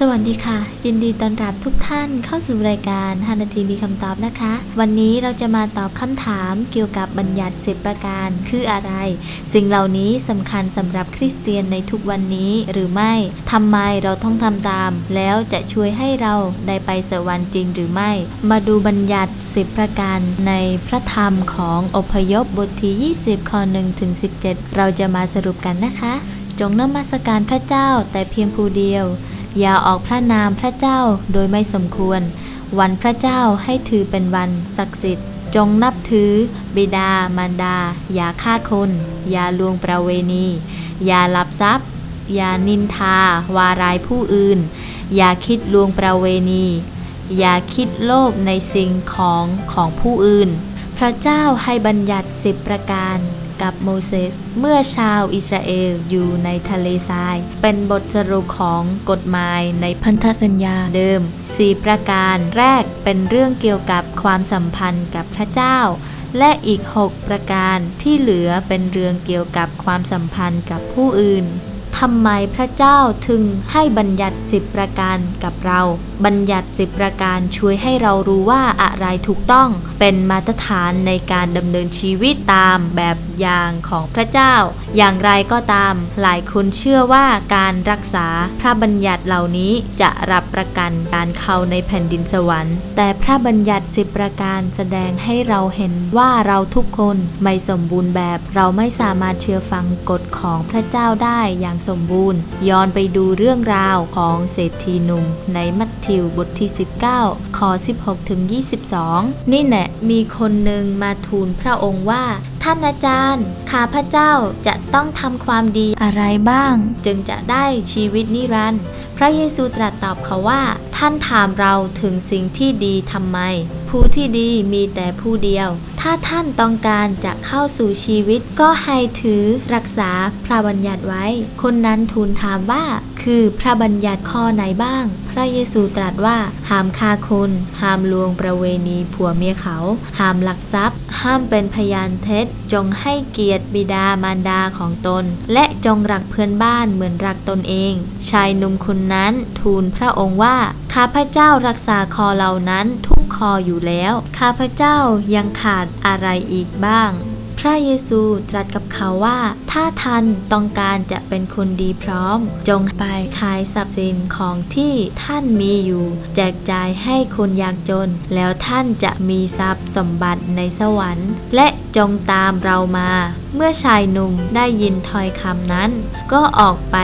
สวัสดีค่ะ ยินดีต้อนรับทุกท่านเข้าสู่รายการ5นาทีมีคำตอบนะคะ วันนี้เราจะมาตอบคำถามเกี่ยวกับบัญญัติ10ประการคืออะไร สิ่งเหล่านี้สำคัญสำหรับคริสเตียนในทุกวันนี้หรือไม่ทำไมเราต้องทำตาม แล้วจะช่วยให้เราได้ไปสวรรค์จริงหรือไม่ มาดูบัญญัติ10ประการในพระธรรมของอพยพบทที่ 20ข้อ1ถึง17 เราจะมาสรุปกันนะคะ จงนมัสการพระเจ้าแต่เพียงผู้เดียว อย่าออกพระนามพระเจ้าโดยไม่สมควร วันพระเจ้าให้ถือเป็นวันศักดิ์สิทธิ์ จงนับถือ บิดามารดา อย่าฆ่าคน อย่าลวงประเวณี อย่าลับทรัพย์ อย่านินทา วารายผู้อื่น อย่าคิดลวงประเวณี อย่าคิดโลภในสิ่งของของผู้อื่น พระเจ้าให้บัญญัติสิบประการ กับโมเสสเมื่อชาวอิสราเอลอยู่ในทะเลทราย เป็นบทสรุปของกฎหมายในพันธสัญญาเดิม 4 ประการแรกเป็นเรื่องเกี่ยวกับความสัมพันธ์กับพระเจ้า และอีก 6 ประการที่เหลือเป็นเรื่องเกี่ยวกับความสัมพันธ์กับผู้อื่น ทำไมพระเจ้าถึงให้บัญญัติสิบประการกับเรา บัญญัติสิบประการช่วยให้เรารู้ว่าอะไรถูกต้องเป็นมาตรฐานในการดำเนินชีวิตตามแบบอย่างของพระเจ้า อย่างไรก็ตาม หลายคนเชื่อว่าการรักษาพระบัญญัติเหล่านี้จะรับประกันการเข้าในแผ่นดินสวรรค์ แต่พระบัญญัติสิบประการแสดงให้เราเห็นว่าเราทุกคนไม่สมบูรณ์แบบ เราไม่สามารถเชื่อฟังกฎของพระเจ้าได้อย่างสมบูรณ์ ย้อนไปดูเรื่องราวของเศรษฐีหนุ่มในมัทธิวบทที่ 19ข้อ16ถึง22 นี่แหละมีคนหนึ่งมาทูลพระองค์ว่า ท่านอาจารย์ ข้าพระเจ้าจะต้องทำความดีอะไรบ้าง จึงจะได้ชีวิตนิรันดร์ พระเยซูตรัสตอบเขาว่า ท่านถามเราถึงสิ่งที่ดีทำไม ผู้ที่ดีมีแต่ผู้เดียว ถ้าท่านต้องการจะเข้าสู่ชีวิตก็ให้ถือรักษาพระบัญญัติไว้ คนนั้นทูลถามว่า คือพระบัญญัติข้อไหนบ้าง พระเยซูตรัสว่าห้ามฆ่าคนห้ามลวงประเวณีผัวเมียเขา ห้ามลักทรัพย์ ห้ามเป็นพยานเท็จ จงให้เกียรติบิดามารดาของตน และจงรักเพื่อนบ้านเหมือนรักตนเอง ชายหนุ่มคนนั้นทูลพระองค์ว่า ข้าพเจ้ารักษาคอเหล่านั้นทุกคออยู่แล้ว ข้าพเจ้ายังขาดอะไรอีกบ้าง พระเยซูตรัสกับเขาว่า ถ้าท่านต้องการจะเป็นคนดีพร้อม จงไปขายทรัพย์สินของที่ท่านมีอยู่ แจกจ่ายให้คนยากจน แล้วท่านจะมีทรัพย์สมบัติในสวรรค์ และจงตามเรามา เมื่อชายหนุ่มได้ยินถ้อยคำนั้น ก็ออกไป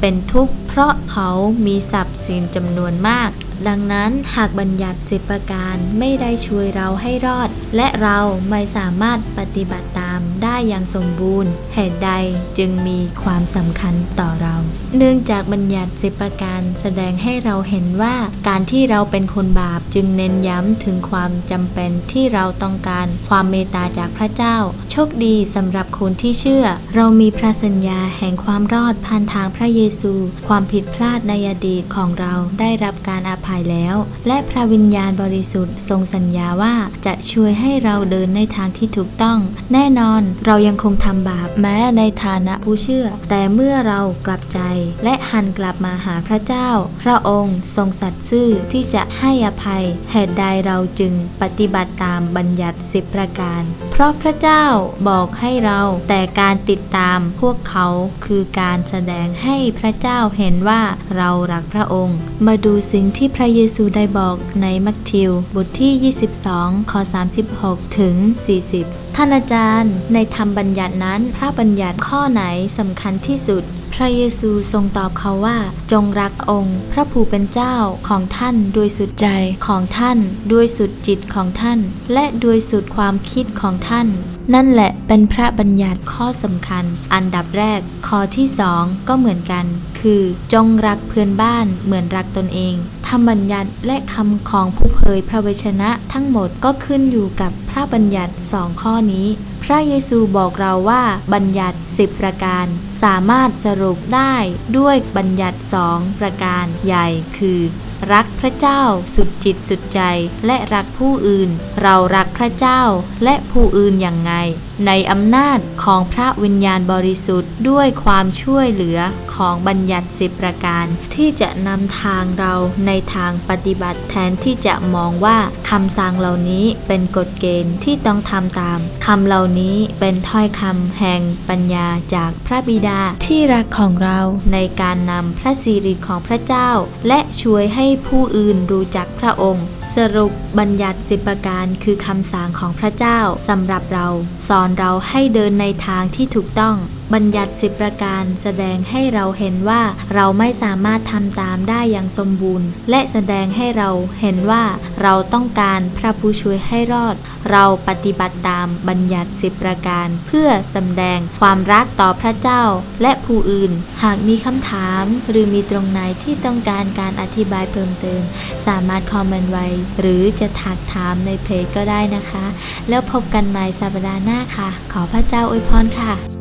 เป็นทุกข์เพราะเขามีทรัพย์สินจำนวนมาก ดังนั้นหากบัญญัติสิบประการไม่ได้ช่วยเราให้รอด และเราไม่สามารถปฏิบัติตามได้อย่างสมบูรณ์ เหตุใดจึงมีความสำคัญต่อเรา เนื่องจากบัญญัติสิบประการแสดงให้เราเห็นว่าการที่เราเป็นคนบาปจึงเน้นย้ำถึงความจำเป็นที่เราต้องการความเมตตาจากพระเจ้า คดีสำหรับคนที่เชื่อ เรามีพระสัญญาแห่งความรอดผ่านทางพระเยซู ความผิดพลาดในอดีตของเราได้รับการอภัยแล้ว และพระวิญญาณบริสุทธิ์ทรงสัญญาว่าจะช่วยให้เราเดินในทางที่ถูกต้อง แน่นอนเรายังคงทำบาปแม้ในฐานะผู้เชื่อ แต่เมื่อเรากลับใจ และหันกลับมาหาพระเจ้า พระองค์ทรงสัตย์ซื่อที่จะให้อภัย เหตุใดเราจึงปฏิบัติตามบัญญัติสิบประการ เพราะพระเจ้าบอกให้เราแต่การติดตามพวกเขาคือการแสดงให้พระเจ้าเห็นว่าเรารักพระองค์ มาดูสิ่งที่พระเยซูได้บอกในมัทธิว บทที่ 22 ข้อ 36 ถึง 40ท่านอาจารย์ในธรรมบัญญัตินั้น พระบัญญัติข้อไหนสำคัญที่สุด พระเยซูทรงตอบเขาว่า จงรักองค์ พระผู้เป็นเจ้าของท่านด้วยสุดใจของท่านด้วยสุดจิตของท่าน และด้วยสุดความคิดของท่าน นั่นแหละเป็นพระบัญญัติข้อสำคัญ อันดับแรก ข้อที่สองก็เหมือนกัน คือจงรักเพื่อนบ้านเหมือนรักตนเองธรรมบัญญัติและคำของผู้เผยพระวจนะทั้งหมดก็ขึ้นอยู่กับพระระบัญญัติสองข้อนี้ พระเยซูบอกเราว่าบัญญัติ 10 ประการ สามารถสรุปได้ด้วยบัญญัติสองประการใหญ่คือ รักพระเจ้าสุดจิตสุดใจและรักผู้อื่น เรารักพระเจ้าและผู้อื่นอย่างไง ในอำนาจของพระวิญญาณบริสุทธิ์ด้วยความช่วยเหลือของบัญญัติสิบประการ ที่จะนำทางเราในทางปฏิบัติแทนที่จะมองว่าคำสั่งเหล่านี้เป็นกฎเกณฑ์ที่ต้องทำตามคำเหล่านี้เป็นถ้อยคำแห่งปัญญาจากพระบิดาที่รักของเราในการนำพระสิริของพระเจ้า และช่วยให้ผู้อื่นรู้จักพระองค์ สรุปบัญญัติสิบประการคือคำสั่งของพระเจ้าสำหรับเรา สอนเราให้เดินในทางที่ถูกต้อง บัญญัติสิบประการแสดงให้เราเห็นว่าเราไม่สามารถทำตามได้อย่างสมบูรณ์ และแสดงให้เราเห็นว่าเราต้องการพระผู้ช่วยให้รอด เราปฏิบัติตามบัญญัติสิบประการ เพื่อสำแดงความรักต่อพระเจ้าและผู้อื่น หากมีคำถามหรือมีตรงไหนที่ต้องการการอธิบายเพิ่มเติม สามารถคอมเมนต์ไว้ หรือจะถักถามในเพจก็ได้นะคะ แล้วพบกันใหม่สัปดาห์หน้าค่ะ ขอพระเจ้าอวยพรค่ะ